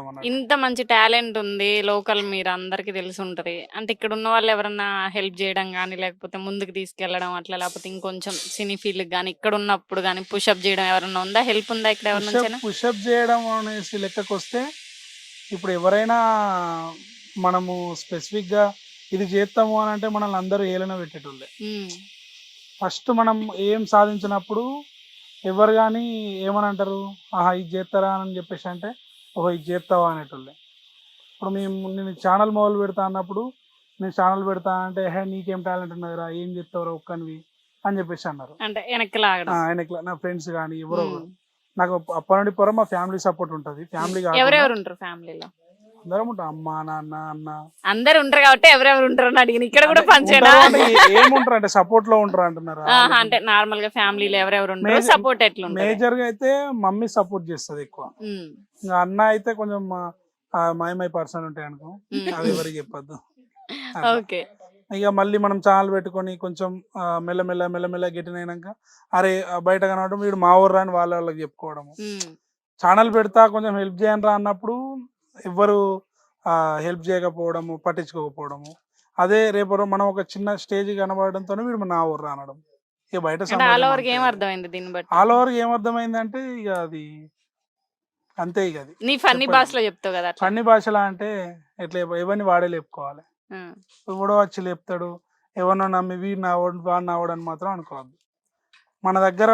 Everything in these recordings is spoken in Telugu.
అన్నట్టు. ఇంత మంచి టాలెంట్ ఉంది లోకల్ మీరు అందరికి తెలిసి ఉంటది. అంటే ఇక్కడ ఉన్న వాళ్ళు ఎవరన్నా హెల్ప్ చేయడం కానీ లేకపోతే ముందుకు తీసుకెళ్ళడం అట్లా లేకపోతే ఇంకొంచెం సినీ ఫీల్డ్ కానీ ఇక్కడ ఉన్నప్పుడు కానీ పుషప్ చేయడం ఎవరన్నా ఉందా? హెల్ప్ ఉందా ఇక్కడ ఎవరి నుంచైనా? పుషప్ చేయడం అనేసి లెక్కకు వస్తే ఇప్పుడు ఎవరైనా మనము స్పెసిఫిక్గా ఇది చేస్తాము అని అంటే మనల్ని అందరూ ఏలన పెట్టేటోళ్ళే. ఫస్ట్ మనం ఏం సాధించినప్పుడు ఎవరు కానీ ఏమని అంటారు ఆహా ఇది చేస్తారా? అని చెప్పేసి అంటే ఓహో ఇది చేస్తావా అనేటోళ్ళే. ఇప్పుడు మేము నేను ఛానల్ మొదలు పెడతా అన్నప్పుడు నేను ఛానల్ పెడతా అంటే హే నీకేం టాలెంట్ ఉన్నదిరా ఏం చెప్తావురా ఒక్కనివి? అని చెప్పేసి అన్నారు. అంటే వెనక్కి నా ఫ్రెండ్స్ కానీ ఎవరో. నాకు అప్పటి నుండి పొర మా ఫ్యామిలీ సపోర్ట్ ఉంటుంది ఫ్యామిలీ ఎవరెవరు ఉంటారు ఫ్యామిలీలో అందరం ఉంటాం. అమ్మ నాన్న అన్న. అందరు ఉంటారు కాబట్టి ఎవరెవరు ఉంటారు అని అడిగిన ఇక్కడ కూడా పంచేనా అంటే ఏ- ఏముంటారు అంటే సపోర్ట్లో ఉంటారు అంటున్నారు? అంటే నార్మల్గా ఫ్యామిలీలో ఎవరెవరు ఉంటారు సపోర్ట్ ఎట్లుంటది మేజర్గా అయితే మమ్మీ సపోర్ట్ చేస్తుంది ఎక్కువ. ఇంకా అన్న అయితే కొంచెం మై మై పర్సన్ ఉంటాయి అనుకో. అవి ఎవరికి చెప్పొద్దు. ఓకే. ఇక మళ్ళీ మనం ఛానల్ పెట్టుకొని కొంచెం మెల్లమెల్ల మెల్లమెల్ల గెటిన్ అయినాక అరే బయట కనవడం వీడు మా ఊర్రా అని వాళ్ళ వాళ్ళకి చెప్పుకోవడము. ఉమ్, ఛానల్ పెడతా కొంచెం హెల్ప్ చేయండి రా అన్నప్పుడు ఎవ్వరు హెల్ప్ చేయకపోవడము పట్టించుకోకపోవడము. అదే రేపు మనం ఒక చిన్న స్టేజ్ కనబడడంతో వీడు నా ఊర్రా అనడం ఇక బయట అంటే ఆల్ ఓవర్ ఏం అర్థమైంది దీన్ని బట్టి? ఆల్ ఓవర్ ఏమర్థమైందంటే ఇక అది అంతే ఇక అది. నీ ఫన్నీ. భాషలో చెప్తావు కదా. అన్ని భాషలా అంటే ఎట్లా ఎవరిని వాడే లేపుకోవాలి. ఎవడో వచ్చి లేపుతాడు ఎవరినో నమ్మి వీడు నావడు వాడు నావడు అని మాత్రం అనుకోవద్దు. మన దగ్గర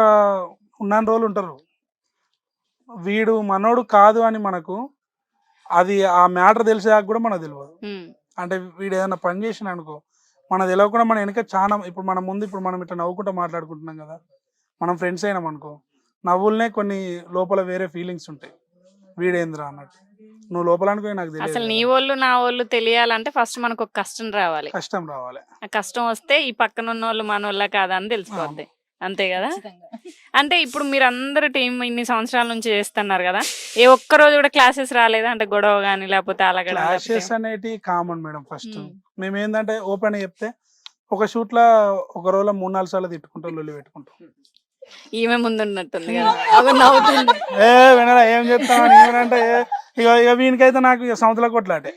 ఉన్న రోజులు ఉంటారు. వీడు మనోడు కాదు అని మనకు అది ఆ మ్యాటర్ తెలిసాక కూడా మనకు తెలియదు అంటే వీడు ఏదైనా పని చేసిన అనుకో మన తెలియకుండా మన వెనక చాలా ఇప్పుడు మన ముందు ఇప్పుడు మనం ఇట్లా నవ్వుకుంటూ మాట్లాడుకుంటున్నాం కదా మనం ఫ్రెండ్స్ అయినాం అనుకో నవ్వులనే కొన్ని లోపల వేరే ఫీలింగ్స్ ఉంటాయి. వీడేంద్రా అన్నట్టు. నువ్వు లోపల అనుకో నాకు అసలు తెలియదు నీ వాళ్ళు నా వాళ్ళు తెలియాలంటే ఫస్ట్ మనకు ఒక కష్టం రావాలి. కష్టం రావాలి. ఆ కష్టం వస్తే ఈ పక్కన ఉన్న వాళ్ళు మన వాళ్ళ కాదా అని తెలిసిపోద్ది. అంతే కదా? అంటే ఇప్పుడు మీరు అందరు టీం ఇన్ని సంవత్సరాల నుంచి చేస్తున్నారు కదా ఏ ఒక్క రోజు కూడా క్లాసెస్ రాలేదా? అంటే గొడవ కానీ లేకపోతే అలాగడం క్లాషెస్ అనేటి కామన్ మేడం ఫస్ట్ మ్మ్. ఏంటంటే ఓపెన్ చెప్తే ఒక షూట్లో ఒక రోజులో మూడు నాలుగు సార్లు తిట్టుకుంటాం లొల్లి పెట్టుకుంటాం. ఈమె ముందు ఉన్నట్టుంది కదా. అగో నవ్వుతుంది. ఏ వినరా ఏం చెప్తామని ఏమనంటే ఇక ఇక వీనికైతే నాకు ఇక సంవత్సరాల కొట్లాటే.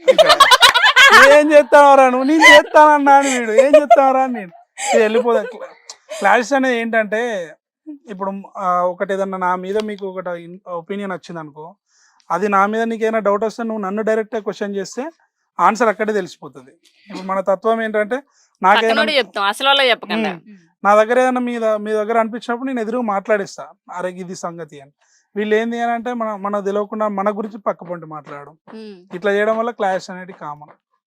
ఏం చేస్తావరా నువ్వు? నేను చేస్తానన్నా వీడు. ఏం చేస్తావరా అని నేను. వెళ్ళిపోదా? క్లాషెస్ అనేది ఏంటంటే ఇప్పుడు ఒకటి ఏదన్నా నా మీద మీకు ఒకటి ఒపీనియన్ వచ్చింది అనుకో అది నా మీద నీకు ఏమైనా డౌట్ వస్తే నువ్వు నన్ను డైరెక్ట్ క్వశ్చన్ చేస్తే ఆన్సర్ అక్కడే తెలిసిపోతుంది. ఇప్పుడు మన తత్వం ఏంటంటే నాకేదైనా నా దగ్గర ఏదైనా మీ ద- మీ దగ్గర అనిపించినప్పుడు నేను ఎదురు మాట్లాడిస్తా. అరే ఇది సంగతి అని. వీళ్ళు ఏంది అని అంటే మన మనకు తెలియకుండా మన గురించి పక్క పొంటి మాట్లాడడం. ఇట్లా చేయడం వల్ల క్లాష్ అనేది కామన్